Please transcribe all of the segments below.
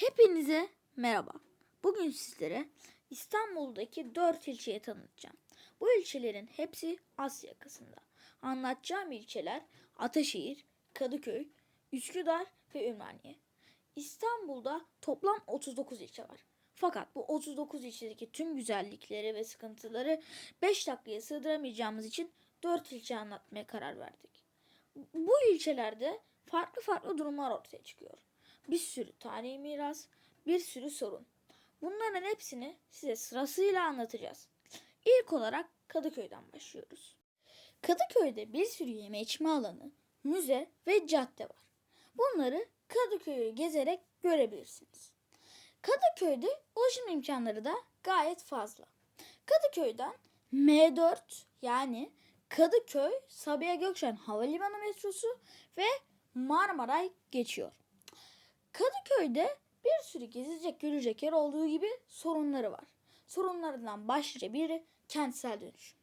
Hepinize merhaba. Bugün sizlere İstanbul'daki 4 ilçeyi tanıtacağım. Bu ilçelerin hepsi Asya yakasında. Anlatacağım ilçeler Ataşehir, Kadıköy, Üsküdar ve Ümraniye. İstanbul'da toplam 39 ilçe var. Fakat bu 39 ilçedeki tüm güzellikleri ve sıkıntıları 5 dakikaya sığdıramayacağımız için 4 ilçe anlatmaya karar verdik. Bu ilçelerde farklı farklı durumlar ortaya çıkıyor. Bir sürü tarihi miras, bir sürü sorun. Bunların hepsini size sırasıyla anlatacağız. İlk olarak Kadıköy'den başlıyoruz. Kadıköy'de bir sürü yeme içme alanı, müze ve cadde var. Bunları Kadıköy'ü gezerek görebilirsiniz. Kadıköy'de ulaşım imkanları da gayet fazla. Kadıköy'den M4 yani Kadıköy Sabiha Gökçen Havalimanı metrosu ve Marmaray geçiyor. Kadıköy'de bir sürü gezilecek görecek yer olduğu gibi sorunları var. Sorunlarından başlıca biri kentsel dönüşüm.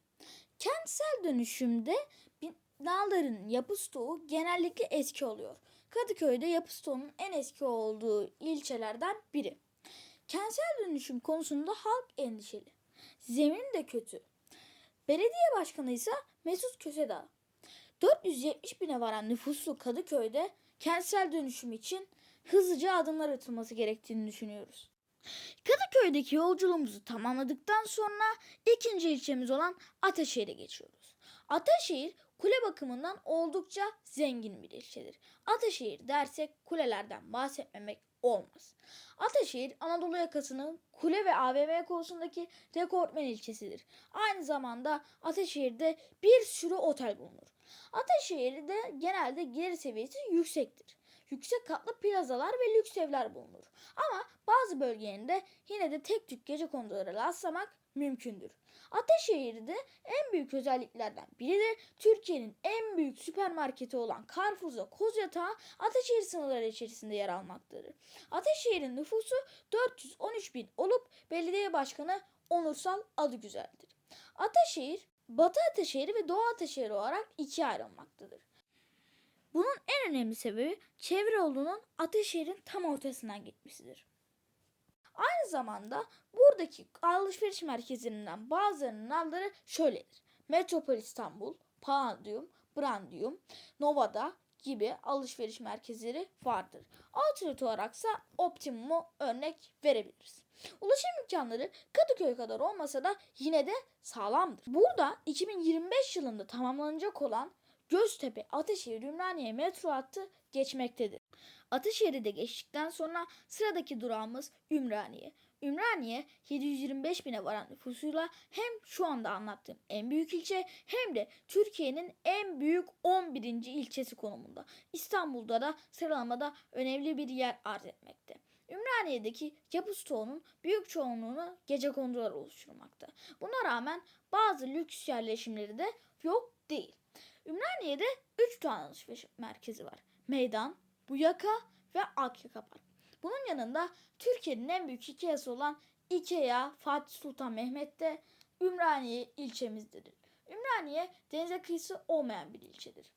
Kentsel dönüşümde binaların yapı stoğu genellikle eski oluyor. Kadıköy'de yapı stoğunun en eski olduğu ilçelerden biri. Kentsel dönüşüm konusunda halk endişeli. Zemin de kötü. Belediye başkanı ise Mesut Kösedağ. 470 bine varan nüfuslu Kadıköy'de kentsel dönüşüm için hızlıca adımlar atılması gerektiğini düşünüyoruz. Kadıköy'deki yolculuğumuzu tamamladıktan sonra ikinci ilçemiz olan Ataşehir'e geçiyoruz. Ataşehir kule bakımından oldukça zengin bir ilçedir. Ataşehir dersek kulelerden bahsetmemek olmaz. Ataşehir Anadolu yakasının kule ve AVM konusundaki rekortmen ilçesidir. Aynı zamanda Ataşehir'de bir sürü otel bulunur. Ataşehir'de genelde gelir seviyesi yüksektir. Yüksek katlı plazalar ve lüks evler bulunur. Ama bazı bölgelerinde yine de tek tük gece kondulara rastlamak mümkündür. Ataşehir'de en büyük özelliklerden biri de Türkiye'nin en büyük süpermarketi olan Carrefour'da Kozyatağı Ataşehir sınırları içerisinde yer almaktadır. Ataşehir'in nüfusu 413 bin olup belediye başkanı Onursal Adıgüzel'dir. Ataşehir, Batı Ataşehir ve Doğu Ataşehir olarak ikiye ayrılmaktadır. Bunun en önemli sebebi çevre yolunun Ataşehir'in tam ortasından gitmesidir. Aynı zamanda buradaki alışveriş merkezlerinden bazılarının adları şöyledir. Metropol İstanbul, Palladium, Brandium, Novada gibi alışveriş merkezleri vardır. Outlet olaraksa Optimum'u örnek verebiliriz. Ulaşım imkanları Kadıköy kadar olmasa da yine de sağlamdır. Burada 2025 yılında tamamlanacak olan Göztepe, Ataşehir, Ümraniye metro hattı geçmektedir. Ataşehir'i de geçtikten sonra sıradaki durağımız Ümraniye. Ümraniye 725 bine varan nüfusuyla hem şu anda anlattığım en büyük ilçe hem de Türkiye'nin en büyük 11. ilçesi konumunda. İstanbul'da da sıralamada önemli bir yer arz etmekte. Ümraniye'deki yapı stoğunun büyük çoğunluğunu gece kondular oluşturmakta. Buna rağmen bazı lüks yerleşimleri de yok değil. Ümraniye'de 3 tane alışveriş merkezi var. Meydan, Buyaka ve Akyaka Park. Bunun yanında Türkiye'nin en büyük Ikea'sı olan Ikea Fatih Sultan Mehmet'te Ümraniye ilçemizdedir. Ümraniye denize kıyısı olmayan bir ilçedir.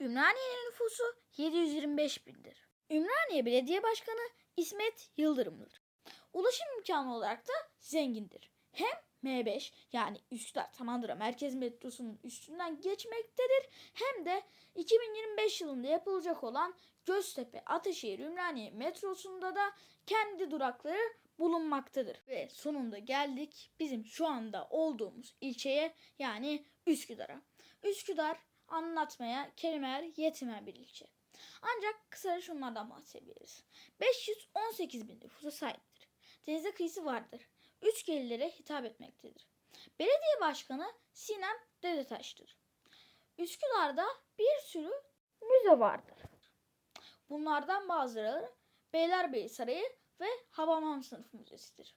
Ümraniye'nin nüfusu 725 bindir. Ümraniye Belediye Başkanı İsmet Yıldırım'dır. Ulaşım imkanı olarak da zengindir. Hem M5 yani Üsküdar Samandıra Merkez Metrosu'nun üstünden geçmektedir. Hem de 2025 yılında yapılacak olan Göztepe Ataşehir Ümraniye metrosunda da kendi durakları bulunmaktadır. Ve sonunda geldik bizim şu anda olduğumuz ilçeye yani Üsküdar'a. Üsküdar anlatmaya kelimeler yetmeyen bir ilçe. Ancak kısaca şunlardan bahsedebiliriz. 518 bin nüfusa sahiptir. Denize kıyısı vardır. Üç gelirlere hitap etmektedir. Belediye başkanı Sinem Dedetaş'tır. Üsküdar'da bir sürü müze vardır. Bunlardan bazıları Beylerbeyi Sarayı ve Havamam Sınıf Müzesi'dir.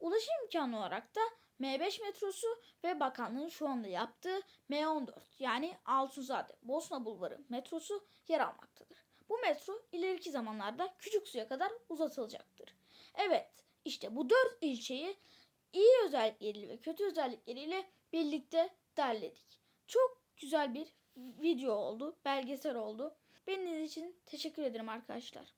Ulaşım imkanı olarak da M5 metrosu ve bakanlığın şu anda yaptığı M14 yani Altunzade Bosna Bulvarı metrosu yer almaktadır. Bu metro ileriki zamanlarda küçük suya kadar uzatılacaktır. Evet işte bu dört ilçeyi iyi özellikleriyle ve kötü özellikleriyle birlikte derledik. Çok güzel bir video oldu, belgesel oldu. Benim için teşekkür ederim arkadaşlar.